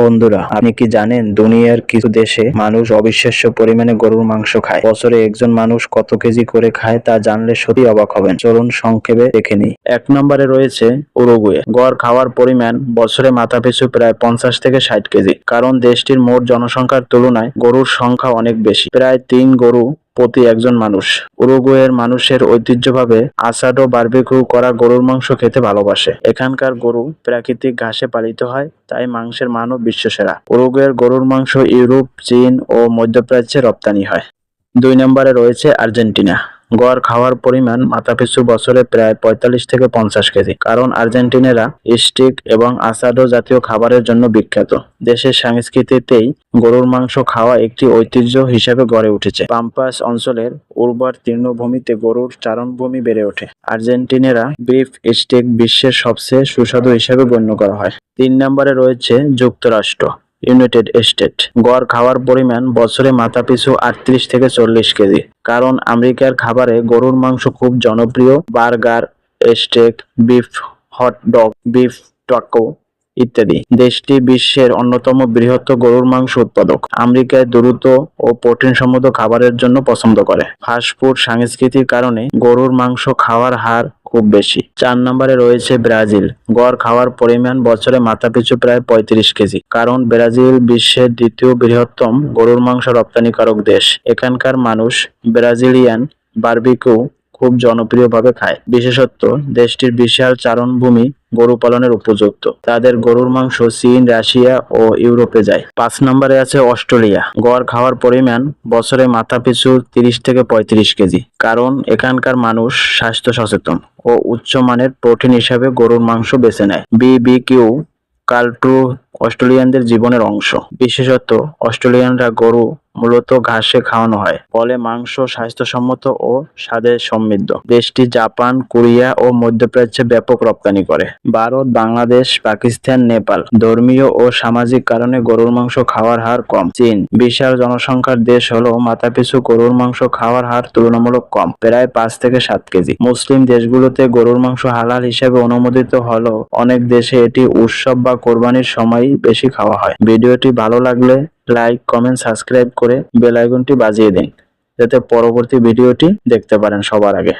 বন্ধুরা, আপনি কি জানেন দুনিয়ার কিছু দেশে মানুষ অবিশ্বাস্য পরিমাণে গরুর মাংস খায়? বছরে একজন মানুষ কত কেজি করে খায় তা জানলে সত্যি অবাক হবেন। চলুন সংক্ষেপে দেখে নিই। এক নম্বরে রয়েছে উরুগুয়ে। গড় খাওয়ার পরিমাণ বছরে মাথাপিছু প্রায় পঞ্চাশ থেকে ষাট কেজি। কারণ দেশটির মোট জনসংখ্যার তুলনায় গরুর সংখ্যা অনেক বেশি। প্রায় তিন গরু প্রতি একজন মানুষ। উরুগুয়ের মানুষের ঐতিহ্যভাবে আসাডো বার্বিকু করা গরুর মাংস খেতে ভালোবাসে। এখানকার গরু প্রাকৃতিক ঘাসে পালিত হয়, তাই মাংসের মানও বিশ্বসেরা। উরুগুয়ের গরুর মাংস ইউরোপ, চীন ও মধ্যপ্রাচ্যে রপ্তানি হয়। দুই নম্বরে রয়েছে আর্জেন্টিনা। গড় খাওয়ার পরিমাণ মাথাপিছু বছরে প্রায় পঁয়তাল্লিশ থেকে পঞ্চাশ কেজি। কারণ আর্জেন্টিনারা স্টিক এবং আসাডো জাতীয় খাবারের জন্য বিখ্যাত। দেশের সংস্কৃতিতেই গরুর মাংস খাওয়া একটি ঐতিহ্য হিসেবে গড়ে উঠেছে। পাম্পাস অঞ্চলের উর্বর তৃণভূমিতে গরুর চারণভূমি বেড়ে ওঠে। আর্জেন্টিনারা বিফ স্টেক বিশ্বের সবচেয়ে সুস্বাদু হিসেবে গণ্য করা হয়। তিন নম্বরে রয়েছে যুক্তরাষ্ট্র। ইউনাইটেড স্টেট গড় খাওয়ার পরিমাণ বছরে মাথাপিছু আটত্রিশ থেকে চল্লিশ কেজি। কারণ আমেরিকার খাবারে গরুর মাংস খুব জনপ্রিয়। Burger, steak, beef, hot dog, beef taco ইত্যাদি। দেশটি বিশ্বের অন্যতম বৃহৎ গরুর মাংস উৎপাদক। আমেরিকায় দ্রুত ও প্রোটিন সমৃদ্ধ খাবারের জন্য পছন্দ করে। ফাস্টফুড সংস্কৃতির কারণে গরুর মাংস খাওয়ার হার খুব বেশি। চার নম্বরে রয়েছে ব্রাজিল। গড় খাওয়ার পরিমাণ বছরে মাথাপিছু প্রায় পঁয়ত্রিশ কেজি। কারণ ব্রাজিল বিশ্বের দ্বিতীয় বৃহত্তম গরুর মাংস রপ্তানিকারক দেশ। এখানকার মানুষ ব্রাজিলিয়ান বারবিকিউ খুব জনপ্রিয়ভাবে খায়। বিশেষত দেশটির বিশাল চারণভূমি গরু পালনের উপযুক্ত। তাদের গরুর মাংস চীন, রাশিয়া ও ইউরোপে যায়। পাঁচ নম্বরে আছে অস্ট্রেলিয়া। গড় খাওয়ার পরিমাণ বছরে মাথা পিছু তিরিশ থেকে পঁয়ত্রিশ কেজি। কারণ এখানকার মানুষ স্বাস্থ্য সচেতন ও উচ্চমানের প্রোটিন হিসাবে গরুর মাংস বেছে নেয়। বিবিকিউ কালট্রু অস্ট্রেলিয়ানদের জীবনের অংশ। বিশেষত অস্ট্রেলিয়ানরা গরু মূলত ঘাসে খাওয়ানো হয়, ফলে মাংস স্বাস্থ্যসম্মত ও স্বাদে সমৃদ্ধ। দেশটি জাপান, কোরিয়া ও মধ্যপ্রাচ্যে ব্যাপক রপ্তানি করে। ভারত, বাংলাদেশ, পাকিস্তান, নেপাল ধর্মীয় ও সামাজিক কারণে গরুর মাংস খাওয়ার হার কম। চীন, বিশাল জনসংখ্যার দেশ হলো মাথাপিছু গরুর মাংস খাওয়ার হার তুলনামূলক কম, প্রায় পাঁচ থেকে সাত কেজি। মুসলিম দেশগুলোতে গরুর মাংস হালাল হিসেবে অনুমোদিত হলেও অনেক দেশে এটি উৎসব বা কোরবানির সময় বেশি খাওয়া হয়। ভিডিওটি ভালো লাগলে লাইক কমেন্ট সাবস্ক্রাইব করে বেল আইকনটি বাজিয়ে দিন, যাতে পরবর্তী ভিডিওটি দেখতে পারেন সবার আগে।